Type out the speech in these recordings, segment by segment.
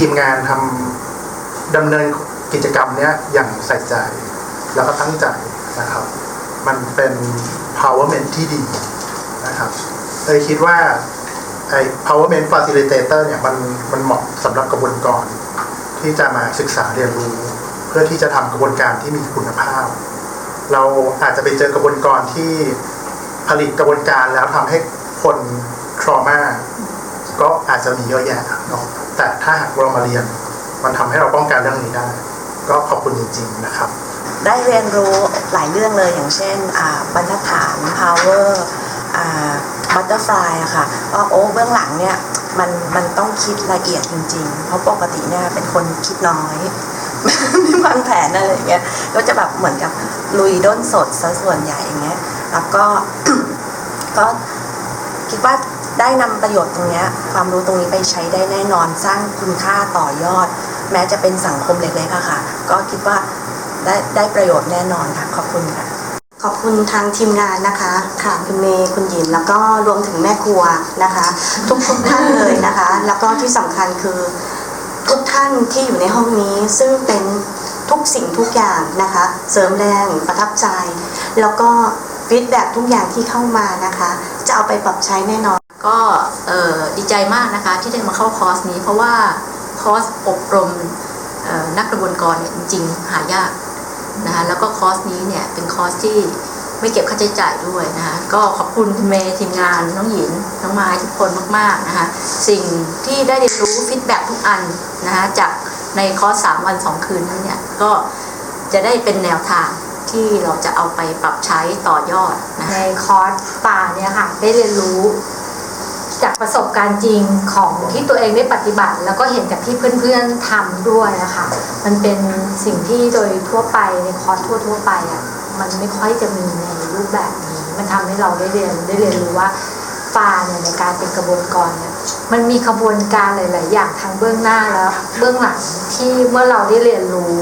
ทีมงานทำดำเนินกิจกรรมเนี้ยอย่างใส่ใจ แล้วก็ตั้งใจนะครับ มันเป็น powerment ที่ดีนะครับเลยคิดว่าไอ้ powerment facilitator เนี่ยมันมันเหมาะสำหรับกระบวนการที่จะมาศึกษาเรียนรู้ เพื่อที่จะทำกระบวนการที่มีคุณภาพ เราอาจจะไปเจอกระบวนการที่ผลิตกระบวนการแล้วทำให้คนทรมาก็อาจจะมีเยอะแยะเนาะ แต่ถ้าหากเรามาเรียน มันทำให้เราป้องกันเรื่องนี้ได้ ก็ขอบคุณจริง ๆ นะครับ ได้เรียนรู้หลายเรื่องเลยอย่างเช่นอ่าบรรทัดฐาน power อ่า butterfly อะค่ะว่าโอ้เบื้องหลังเนี่ยมันมันต้องคิดละเอียดจริง ๆ เพราะปกติเนี่ยเป็นคนคิดน้อยไม่วางแผนอะไรอย่างเงี้ยก็จะแบบเหมือนกับลุยด้นสดซะส่วนใหญ่อย่างเงี้ย แล้วก็ก็คิดว่า ได้นำประโยชน์ตรงนี้ความรู้ตรงนี้ไปใช้ได้แน่นอนสร้างคุณค่าต่อยอด แม้จะเป็นสังคมเล็กๆอะค่ะ ก็คิดว่าได้ได้ประโยชน์แน่นอนค่ะ ขอบคุณค่ะ ขอบคุณทางทีมงานนะคะค่ะคุณเมย์คุณหยินแล้วก็รวมถึงแม่ครัวนะคะ ทุกทุกท่านเลยนะคะ แล้วก็ที่สำคัญคือ ทุกท่านที่อยู่ในห้องนี้ซึ่งเป็นทุกสิ่งทุกอย่างนะคะ เสริมแรงประทับใจ แล้วก็ฟีดแบ็ทุกอย่างที่เข้ามานะคะ จะเอาไปปรับใช้แน่นอน ก็ดีใจมากนะคะที่ได้มาเข้าคอร์สนี้ เพราะว่าคอร์สอบรมนักกระบวนกรเนี่ยจริงๆหายากนะคะแล้วก็คอร์สนี้เนี่ยเป็นคอร์สที่ไม่เก็บค่าใช้จ่ายด้วยนะคะก็ขอบคุณคุณเมย์ทีมงานน้องหญิงน้องไม้ทุกคนมากๆนะคะสิ่งที่ได้เรียนรู้ฟีดแบ็ทุกอันนะคะจากในคอร์ส3วัน2คืนนั้นเนี่ยก็จะได้เป็นแนวทางที่เราจะเอาไปปรับใช้ต่อยอดนะะในคอร์สป่าเนี่ยค่ะได้เรียนรู้ จากประสบการณ์จริงของที่ตัวเองได้ปฏิบัติ แล้วก็เห็นจากที่เพื่อนๆทำด้วยนะคะมันเป็นสิ่งที่โดยทั่วไปในคอร์สทั่วๆไปอะมันไม่ค่อยจะมีในรูปแบบนี้ มันทำให้เราได้เรียนได้เรียนรู้ว่าปาเนี่ยในการเป็นกระบวนการเนี่ยมันมีขบวนการหลาย ๆ อย่างทั้งเบื้องหน้าแล้ว เบื้องหลังที่เมื่อเราได้เรียนรู้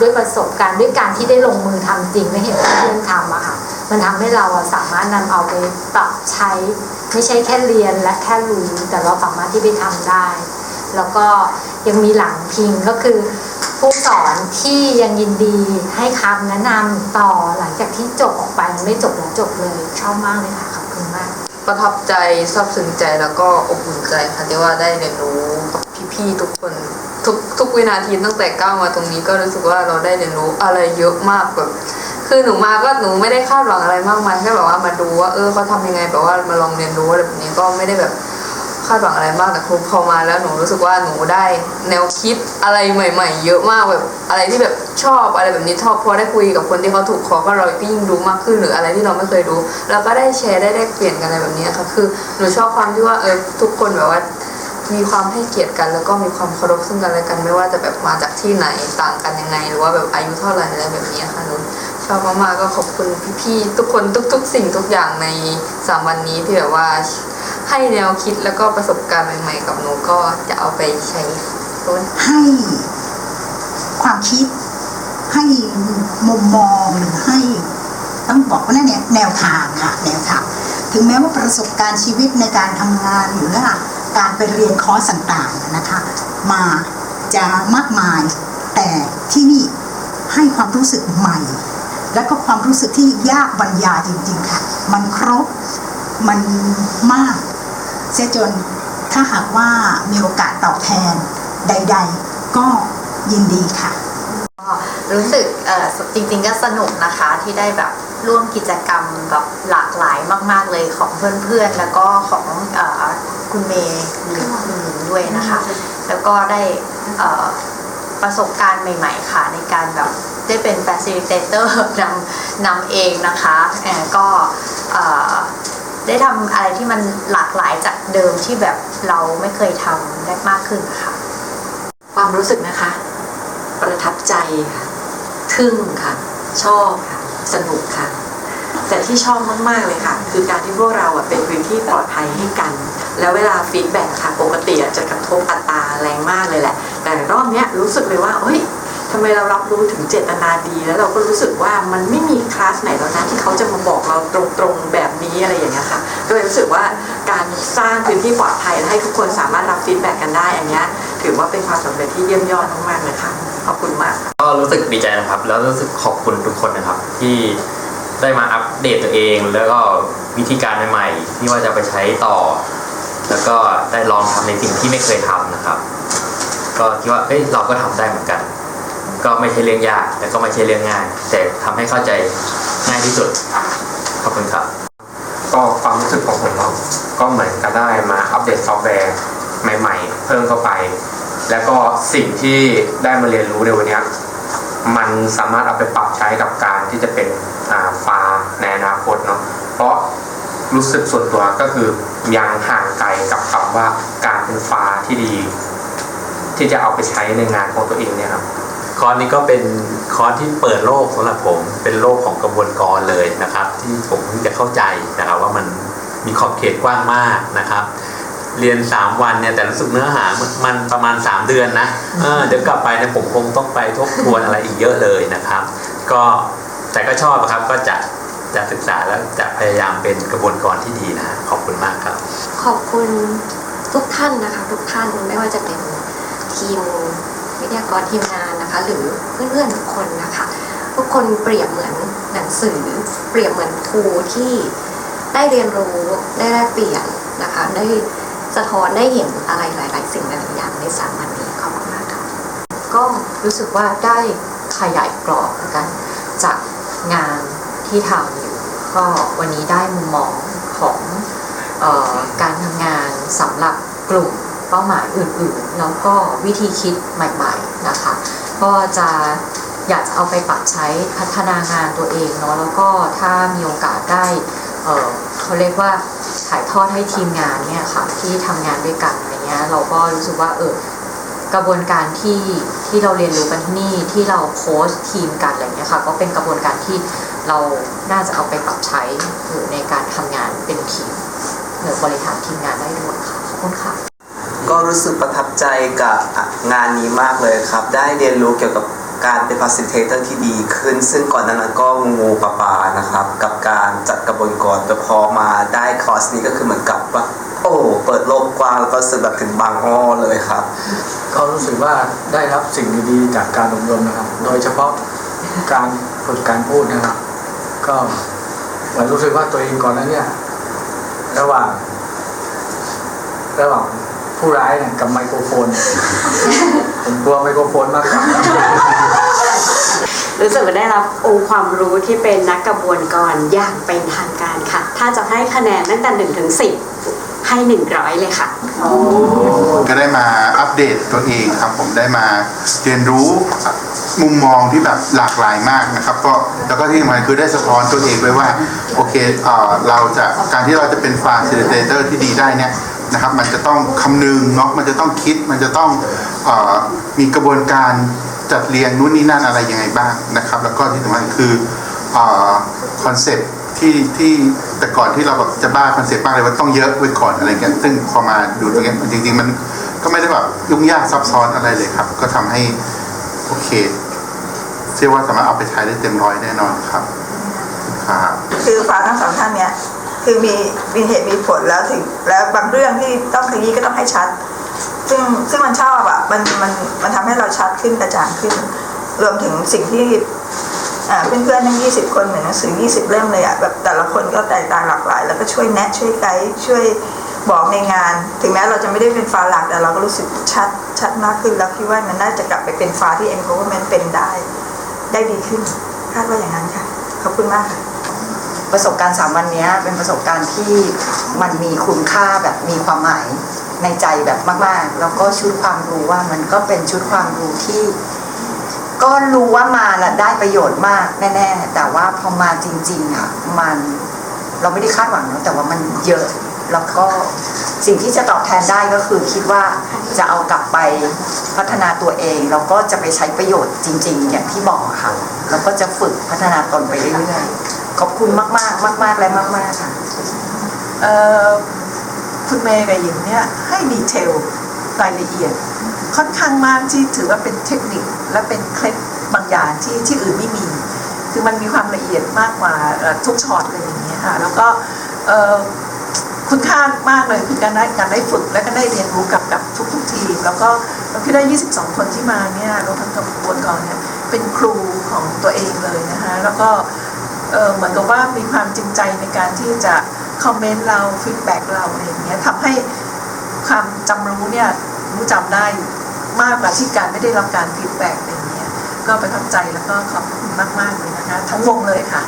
ด้วยประสบการณ์ด้วยการที่ได้ลงมือทำจริงไม่เห็นเพื่อนๆทำอะค่ะมันทำให้เราอะสามารถนำเอาไปปรับใช้ ไม่ใช่แค่เรียนและแค่รู้ แต่เราสามารถที่ไปทำได้ แล้วก็ยังมีหลังพิงก็คือผู้สอนที่ยังยินดีให้คำแนะนำต่อหลังจากที่จบออกไปมันไม่จบแล้วจบเลยชอบมากเลยค่ะขอบคุณมาก ประทับใจซาบซึ้งใจแล้วก็อบอุ่นใจค่ะที่ว่าได้เรียนรู้กับพี่ๆทุกคนทุกทุกวินาทีตั้งแต่ก้าวมาตรงนี้ก็รู้สึกว่าเราได้เรียนรู้อะไรเยอะมากแบบ คือหนูมาก็หนูไม่ได้คาดหวังอะไรมากมายแค่แบบว่ามาดูว่าเออเขาทำยังไงแบบว่ามาลองเรียนรู้อะไรแบบนี้ก็ไม่ได้แบบคาดหวังอะไรมากแต่ครูพอมาแล้วหนูรู้สึกว่าหนูได้แนวคิดอะไรใหม่ ๆ เยอะมากแบบอะไรที่แบบชอบอะไรแบบนี้ชอบพอได้คุยกับคนที่เขาถูกคอก็เราก็ยิ่งรู้มากขึ้นหรืออะไรที่เราไม่เคยรู้แล้วก็ได้แชร์ได้ได้เปลี่ยนกันอะไรแบบนี้ค่ะคือหนูชอบความที่ว่าเออทุกคนแบบว่ามีความให้เกียรติกันแล้วก็มีความเคารพซึ่งกันและกันไม่ว่าจะแบบมาจากที่ไหนต่างกันยังไง หรือว่าแบบอายุเท่าไหร่อะไรแบบนี้ค่ะหนู ชอบมากๆก็ขอบคุณพี่ๆทุกคนทุก ๆ สิ่งทุกอย่างในสามวันนี้ที่แบบว่าให้แนวคิดแล้วก็ประสบการณ์ใหม่ ๆ กับหนูก็จะเอาไปใช้ต้นให้ความคิดให้มุมมองหรือให้ ต้องบอกว่าเนี่ยแนวทางค่ะแนวทางถึงแม้ว่าประสบการณ์ชีวิตในการทำงานหรือการไปเรียนคอร์สต่างๆนะคะ มาจะมากมาย แต่ที่นี่ให้ความรู้สึกใหม่ และก็ความรู้สึกที่ยากบรรยายจริง ๆ ค่ะ มันครบมันมากเสียจนถ้าหากว่ามีโอกาสตอบแทนใด ๆ ก็ยินดีค่ะ รู้สึกจริงๆก็สนุกนะคะที่ได้แบบร่วมกิจกรรมแบบหลากหลายมาก ๆ เลยของเพื่อนๆ แล้วก็ของอคุณเมย์หรือคุณหญิงด้วยนะคะ แล้วก็ได้ ประสบการณ์ใหม่ ๆ ค่ะ ในการแบบได้เป็น facilitator นำนำเองนะคะเอ่ก็ได้ทำอะไรที่มันหลากหลายจากเดิมที่แบบเราไม่เคยทำได้มากขึ้นค่ะ ความรู้สึกนะคะ ประทับใจค่ะทึ่งค่ะ ชอบค่ะสนุกค่ะ แต่ที่ชอบมาก ๆ เลยค่ะ คือการที่พวกเราอะเป็นพื้นที่ปลอดภัยให้กัน แล้วเวลาฟีดแบ็กค่ะ ปกติจะกระทบอัตรา แรงมากเลยแหละ แต่รอบเนี้ยรู้สึกเลยว่าเฮ้ยทำไมเรารับรู้ถึงเจตนาดี แล้วเราก็รู้สึกว่ามันไม่มีคลาสไหนแล้วนะที่เขาจะมาบอกเราตรงๆแบบนี้อะไรอย่างเงี้ยค่ะก็เลยรู้สึกว่าการสร้างพื้นที่ปลอดภัยและให้ทุกคนสามารถรับฟีดแบ็กกันได้อันเนี้ยถือว่าเป็นความสำเร็จที่เยี่ยมยอดมากๆเลยค่ะขอบคุณมากก็รู้สึกดีใจนะครับ แล้วรู้สึกขอบคุณทุกคนนะครับ ที่ได้มาอัปเดตตัวเอง แล้วก็วิธีการใหม่ๆที่ว่าจะไปใช้ต่อ แล้วก็ได้ลองทำในสิ่งที่ไม่เคยทำนะครับ ก็คิดว่าเอ้ยเราก็ทำได้เหมือนกัน ก็ไม่ใช่เรื่องยากแต่ก็ไม่ใช่เรื่องง่าย แต่ทำให้เข้าใจง่ายที่สุดขอบคุณครับ ก็ความรู้สึกของผมเนาะก็เหมือนกับได้มาอัปเดตซอฟต์แวร์ใหม่ ๆ เพิ่มเข้าไป แล้วก็สิ่งที่ได้มาเรียนรู้ในวันนี้มันสามารถเอาไปปรับใช้กับการที่จะเป็นอ่าฟ้าในอนาคตเนาะเพราะ รู้สึกส่วนตัวก็คือยังห่างไกลกับคำว่าการเป็นฟ้าที่ดี ที่จะเอาไปใช้ในงานของตัวเองเนี่ยครับคอร์สนี้ก็เป็นคอร์สที่เปิดโลกสำหรับผม เป็นโลกของกระบวนกรเลยนะครับ ที่ผมจะเข้าใจนะครับ ว่ามันมีขอบเขตกว้างมากนะครับ เรียน 3 วันเนี่ยแต่รู้สึกเนื้อหามันประมาณ 3 เดือนนะเออเดี๋ยวกลับไปเนี่ยผมคงต้องไปทบทวนอะไรอีกเยอะเลยนะครับ ก็แต่ก็ชอบครับก็จะ จะศึกษาแล้วจะพยายามเป็นกระบวนกรที่ดีนะ ขอบคุณมากครับ ขอบคุณทุกท่านนะคะ ทุกท่านไม่ว่าจะเป็นทีมวิทยากรทีมงานนะคะ หรือเพื่อนๆทุกคนนะคะ ทุกคนเปรียบเหมือนหนังสือ เปรียบเหมือนครูที่ได้เรียนรู้ได้แลกเปลี่ยนนะคะ ได้สะท้อนได้เห็นอะไรหลาย ๆ สิ่งหลายอย่างในสามวันนี้ขอบคุณมากค่ะก็รู้สึกว่าได้ขยายกรอบกันจากงาน ที่ทำอยู่ก็วันนี้ได้มุมมองของออการทำงานสำหรับกลุ่มเป้าหมายอื่นๆ แล้วก็วิธีคิดใหม่ๆนะคะ ก็จะอยากจะเอาไปปรับใช้พัฒนางานตัวเองเนาะแล้วก็ถ้ามีโอกาสได้เเขาเรียกว่าถ่ายทอดให้ทีมงานเนี่ยค่ะที่ทำงานด้วยกันอะไรเงี้ยเราก็รู้สึกว่าเออกระบวนการที่ที่เราเรียนรู้กันที่นี่ที่เราโค้ชทีมกันอะไรเงี้ยค่ะก็เป็นกระบวนการที่ เราน่าจะเอาไปปรับใช้อยู่ในการทำงานเป็นทีมหรือบริหารทีมงานได้ด้วยค่ะขอบคุณค่ะก็รู้สึกประทับใจกับงานนี้มากเลยครับ ได้เรียนรู้เกี่ยวกับการเป็น facilitator ที่ดีขึ้น ซึ่งก่อนหนานั้นก็งูปลาปานะครับ กับการจัดกระบวนการแต่พอมาได้คอร์สนี้ก็คือเหมือนกับว่าโอ้เปิดโลกกว้างแล้วก็รู้สึกแบบถึงบางอ้อเลยครับ ก็รู้สึกว่าได้รับสิ่งดีๆจากการอบรมนะครับ โดยเฉพาะการฝึกการพูดนะครับ ก็เหมือนรู้สึกว่าตัวเองก่อนนั้นเนี่ย ระหว่าง ระหว่างผู้ร้ายเนี่ยกับไมโครโฟน ผมกลัวไมโครโฟนมากกว่ารู้สึกว่าได้รับองค์ความรู้ที่เป็นนักกระบวนการอย่างเป็นทางการค่ะ ถ้าจะให้คะแนนตั้งแต่1ถึง10ให้100เลยค่ะ ก็ได้มาอัปเดตตัวเองครับผมได้มาเรียนรู้ มุมมองที่แบบหลากหลายมากนะครับก็แล้วก็ที่สำคัญคือได้สะท้อนตัวเองไว้ว่าโอเคเอ่อเราจะการที่เราจะเป็นฟาซิลิเตเตอร์ที่ดีได้เนี่ยนะครับมันจะต้องคำนึงเนาะมันจะต้องคิดมันจะต้องเออมีกระบวนการจัดเรียงนู่นนี่นั่นอะไรยังไงบ้างนะครับ แล้วก็ที่สำคัญคือคอนเซปต์ที่ที่แต่ก่อนที่เราแบบจะบ้าคอนเซปต์มากเลยว่าต้องเยอะไว้ก่อนอะไรเงี้ยซึ่งพอมาดูตรงเนี้ยจริงๆ มันก็ไม่ได้แบบยุ่งยากซับซ้อนอะไรเลยครับ ก็ทำให้โอเค เชื่อว่าสามารถเอาไปใช้ได้เต็มร้อยแน่นอนครับครับคือฟ้าทั้งสองท่านเนี่ยคือมีมีเหตุมีผลแล้วถึงแล้วบางเรื่องที่ต้องขยี้ก็ต้องให้ชัด ซึ่งซึ่งมันชอบอะมันมันมันทำให้เราชัดขึ้นกระจ่างขึ้น รวมถึงสิ่งที่อ่าเพื่อนทั้ง 20 คนเหมือนหนังสือ 20 เล่มเลยอะแบบแต่ละคนก็แตกต่างหลากหลาย แล้วก็ช่วยแนะช่วยไกด์ช่วยบอกในงาน ถึงแม้เราจะไม่ได้เป็นฟ้าหลักแต่เราก็รู้สึกชัดชัดมากขึ้นแล้วคิดว่ามันน่าจะกลับไปเป็นฟ้าที่ empowerment เป็นได้ ได้ดีขึ้นคาดว่าอย่างนั้นค่ะ ขอบคุณมากค่ะ ประสบการณ์สามวันนี้เป็นประสบการณ์ที่มันมีคุณค่าแบบมีความหมายในใจแบบมากๆ แล้วก็ชุดความรู้ว่ามันก็เป็นชุดความรู้ที่ ก็รู้ว่ามาน่ะได้ประโยชน์มากแน่ ๆ แต่ว่าพอมาจริง ๆอะมันเราไม่ได้คาดหวังแต่ว่ามันเยอะ แล้วก็สิ่งที่จะตอบแทนได้ก็คือคิดว่า จะเอากลับไปพัฒนาตัวเองแล้วก็จะไปใช้ประโยชน์จริง ๆ อย่างที่บอกค่ะ แล้วก็จะฝึกพัฒนาตนไปเรื่อยๆขอบคุณมากๆ มาก ๆ และมากๆค่ะเอ่อคุณเมย์กับหญิงเนี่ยให้ดีเทลรายละเอียด ค่อนข้างมากที่ถือว่าเป็นเทคนิคและเป็นเคล็ดบางอย่างที่ที่อื่นไม่มี คือมันมีความละเอียดมากกว่าทุกช็อตเลยอย่างเงี้ยค่ะแล้วก็เอ่อ คุณค่ามากเลยคือการได้การได้ฝึกและก็ได้เรียนรู้กับกับทุกทุกทีม แล้วก็เราที่ได้ 22 คนที่มาเนี่ยรวมทั้งกระบวนการเนี่ยเป็นครูของตัวเองเลยนะคะแล้วก็เออเหมือนกับว่ามีความจริงใจในการที่จะคอมเมนต์เราฟีดแบ็กเราอะไรอย่างเงี้ยทำให้ความจำรู้เนี่ยรู้จำได้มากกว่าที่การไม่ได้รับการฟีดแบ็กอะไรอย่างเงี้ยก็ประทับใจแล้วก็ขอบคุณมากๆเลยนะคะทั้งวงเลยค่ะ